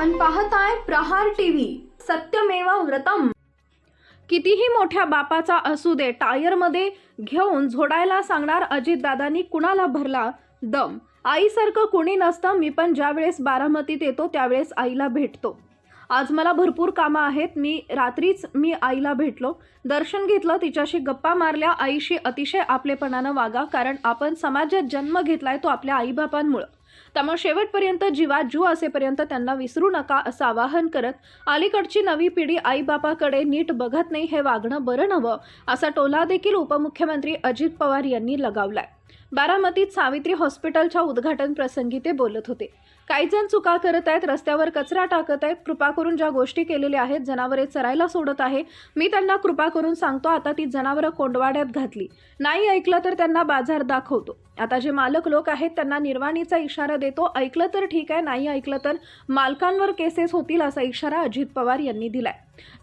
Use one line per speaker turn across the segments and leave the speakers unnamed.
पाहताय प्रहार टीव्ही सत्यमेवा व्रतम. कितीही मोठ्या बापाचा असू दे टायरमध्ये घेऊन झोडायला सांगणार अजितदादांनी कुणाला भरला दम? आईसारखं कुणी नसतं मी पण ज्यावेळेस बारामतीत येतो त्यावेळेस आईला भेटतो. आज मला भरपूर कामं आहेत मी रात्रीच मी आईला भेटलो. दर्शन घेतलं तिच्याशी गप्पा मारल्या आईशी अतिशय आपलेपणानं वागा कारण आपण समाजात जन्म घेतलाय तो आपल्या आईबापांमुळं. त्यामुळे शेवटपर्यंत जीवा जू असेपर्यंत त्यांना विसरू नका असं आवाहन करत अलीकडची नवी पिढी आईबापाकडे नीट बघत नाही हे वागणं बरं नवं असा टोला देखील उपमुख्यमंत्री अजित पवार यांनी लगावलाय. बारामतीत सावित्री हॉस्पिटलच्या उद्घाटन प्रसंगी ते बोलत होते. काही जण चुका करत आहेत रस्त्यावर कचरा टाकत आहेत कृपा करून ज्या गोष्टी केलेल्या आहेत जनावरे चरायला सोडत आहे मी त्यांना कृपा करून सांगतो आता ती जनावरं कोंडवाड्यात घातली. नाही ऐकलं तर त्यांना बाजार दाखवतो. आता जे मालक लोक आहेत त्यांना निर्वाणीचा इशारा देतो ऐकलं तर ठीक आहे नाही ऐकलं तर मालकांवर केसेस होतील असा इशारा अजित पवार यांनी दिलाय.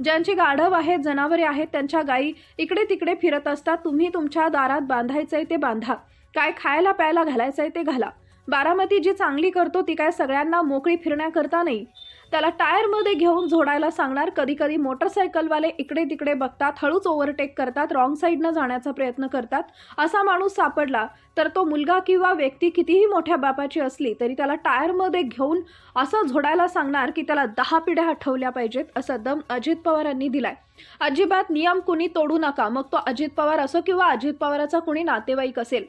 ज्यांची गाढव आहेत जनावरे आहेत त्यांच्या गायी इकडे तिकडे फिरत असतात तुम्ही तुमच्या दारात बांधायचंय ते बांधा. काय खायला प्यायला घालायचं आहे ते घाला. बारामती जी चांगली करतो ती काय सगळ्यांना मोकळी फिरण्याकरता नाही. त्याला टायरमध्ये घेऊन झोडायला सांगणार कधी कधी मोटरसायकलवाले इकडे तिकडे बघतात हळूच ओव्हरटेक करतात रॉंग साईडनं जाण्याचा प्रयत्न करतात. असा माणूस सापडला तर तो मुलगा किंवा व्यक्ती कितीही मोठ्या बापाची असली तरी त्याला टायरमध्ये घेऊन असं झोडायला सांगणार की त्याला दहा पिढ्या हटवल्या पाहिजेत असा दम अजित पवारांनी दिलाय. अजिबात नियम कुणी तोडू नका मग तो अजित पवार असो किंवा अजित पवाराचा कुणी नातेवाईक असेल.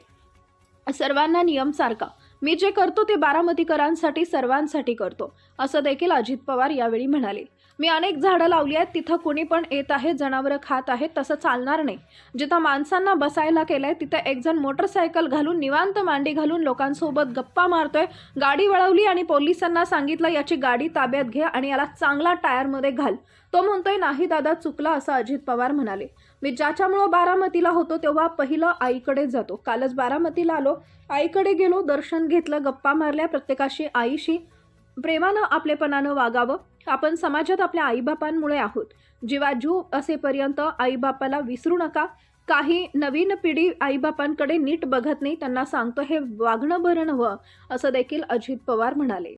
सर्वांना नियम सारखा. मी जे करतो ते बारामतीकरांसाठी सर्वांसाठी करतो असं देखील अजित पवार यावेळी म्हणाले. मी अनेक झाडं लावली आहेत तिथं कुणी पण येत आहे जनावरं खात आहेत तसं चालणार नाही. जिथं माणसांना बसायला केलंय तिथं एकजण मोटरसायकल घालून निवांत मांडी घालून लोकांसोबत गप्पा मारतोय. गाडी वळवली आणि पोलिसांना सांगितलं याची गाडी ताब्यात घे आणि याला चांगला टायरमध्ये घाल. तो म्हणतोय नाही दादा चुकला असं अजित पवार म्हणाले. मी ज्याच्यामुळं बारामतीला होतो तेव्हा पहिलं आईकडे जातो. कालच बारामतीला आलो. आईकडे गेलो दर्शन घेतलं गप्पा मारल्या प्रत्येकाशी आईशी. प्रेमानं आपलेपणानं वागावं. आपण समाजात आपल्या आईबापांमुळे आहोत. जीवा जीव असेपर्यंत आईबापाला विसरू नका काही नवीन पिढी आईबापांकडे नीट बघत नाही त्यांना सांगतो हे वागणं बरं नवं असं देखील अजित पवार म्हणाले.